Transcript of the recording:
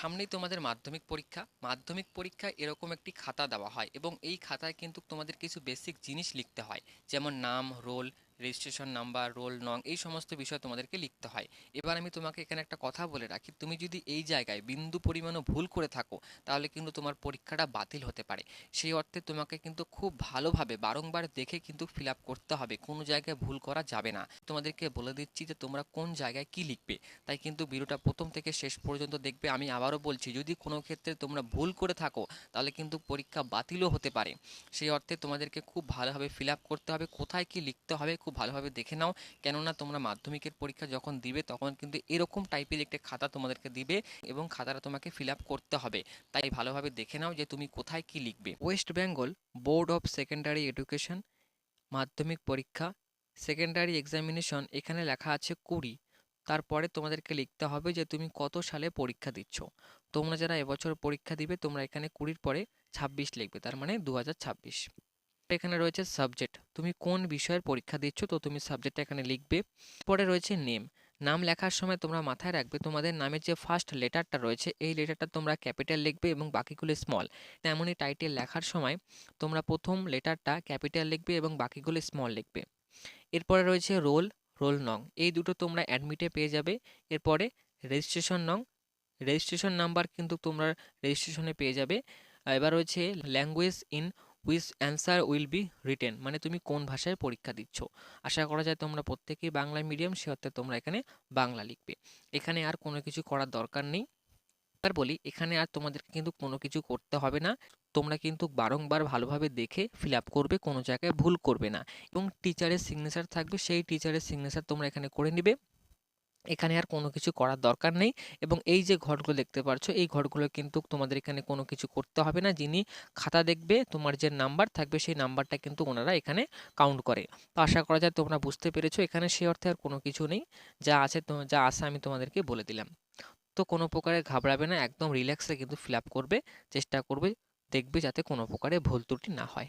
সামনেই তোমাদের মাধ্যমিক পরীক্ষা। মাধ্যমিক পরীক্ষায় এরকম একটি খাতা দেওয়া হয় এবং এই খাতায় কিন্তু তোমাদের কিছু বেসিক জিনিস লিখতে হয়। যেমন নাম রোল রেজিস্ট্রেশন নাম্বার রোল নং এই সমস্ত বিষয় তোমাদেরকে লিখতে হয়। এবার আমি তোমাকে এখানে একটা কথা বলে রাখি। তুমি যদি এই জায়গায় বিন্দু পরিমাণও ভুল করে থাকো, তাহলে কিন্তু তোমার পরীক্ষাটা বাতিল হতে পারে। সেই অর্থে তোমাকে কিন্তু খুব ভালোভাবে বারংবার দেখে কিন্তু ফিল আপ করতে হবে। কোনো জায়গায় ভুল করা যাবে না। তোমাদেরকে বলে দিচ্ছি যে তোমরা কোন জায়গায় কি লিখবে। তাই কিন্তু ভিডিওটা প্রথম থেকে শেষ পর্যন্ত দেখবে। আমি আবারও বলছি, যদি কোনো ক্ষেত্রে তোমরা ভুল করে থাকো, তাহলে কিন্তু পরীক্ষা বাতিলও হতে পারে। সেই অর্থে তোমাদেরকে খুব ভালোভাবে ফিল আপ করতে হবে। কোথায় কি লিখতে হবে খুব ভালোভাবে দেখে নাও। কেননা তোমরা মাধ্যমিকের পরীক্ষা যখন দিবে, তখন কিন্তু এরকম টাইপের একটা খাতা তোমাদেরকে দিবে এবং খাতাটা তোমাকে ফিল করতে হবে। তাই ভালোভাবে দেখে নাও যে তুমি কোথায় কি লিখবে। West Bengal Board of Secondary Education মাধ্যমিক পরীক্ষা সেকেন্ডারি এক্সামিনেশন এখানে লেখা আছে কুড়ি। তারপরে তোমাদেরকে লিখতে হবে যে তুমি কত সালে পরীক্ষা দিচ্ছ। তোমরা যারা এবছর পরীক্ষা দিবে, তোমরা এখানে কুড়ির পরে ছাব্বিশ লিখবে, তার মানে দু হাজার ছাব্বিশ। হাজার এখানে রয়েছে সাবজেক্ট তুমি কোন বিষয়ের পরীক্ষা দিচ্ছ, তো তুমি সাবজেক্টটা এখানে লিখবে। পরে রয়েছে নেম নাম লেখার সময় তোমরা মাথায় রাখবে, তোমাদের নামের যে ফার্স্ট লেটারটা রয়েছে, এই লেটারটা তোমরা ক্যাপিটাল লিখবে এবং বাকিগুলো স্মল তেমনই টাইটেল লেখার সময় তোমরা প্রথম লেটারটা ক্যাপিটাল লিখবে এবং বাকিগুলো স্মল লিখবে। এরপরে রয়েছে রোল রোল নং। এই দুটো তোমরা অ্যাডমিটে পেয়ে যাবে। এরপরে রেজিস্ট্রেশন নং। রেজিস্ট্রেশন নাম্বার কিন্তু তোমরা রেজিস্ট্রেশনে পেয়ে যাবে। এবার রয়েছে language in which answer will be written মানে তুমি কোন ভাষায় পরীক্ষা দিচ্ছ। আশা করা যায় তোমরা প্রত্যেকেই বাংলা মিডিয়াম সে অর্থে তোমরা এখানে বাংলা লিখবে। এখানে আর কোনো কিছু করার দরকার নেই। এবার বলি, এখানে আর তোমাদেরকে কিন্তু কোনো কিছু করতে হবে না। তোমরা কিন্তু বারংবার ভালোভাবে দেখে ফিল আপ করবে, কোনো জায়গায় ভুল করবে না। এবং টিচারের সিগনেচার থাকবে, সেই টিচারের সিগনেচার তোমরা এখানে করে নিবে। এখানে আর কোনো কিছু করার দরকার নেই। এবং এই যে ঘরগুলো দেখতে পাচ্ছ এই ঘরগুলো কিন্তু তোমাদের এখানে কোনো কিছু করতে হবে না। যিনি খাতা দেখবে, তোমার যে নাম্বার থাকবে, সেই নাম্বারটা কিন্তু ওনারা এখানে কাউন্ট করে। তো আশা করা যায় তোমরা বুঝতে পেরেছ, এখানে সে অর্থে আর কোনো কিছু নেই। যা আছে যা আছে আমি তোমাদেরকে বলে দিলাম। তো কোনো প্রকারে ঘাবড়াবে না, একদম রিল্যাক্সে কিন্তু ফিল করবে, চেষ্টা করবে, দেখবে যাতে কোনো প্রকারে ভুল ত্রুটি না হয়।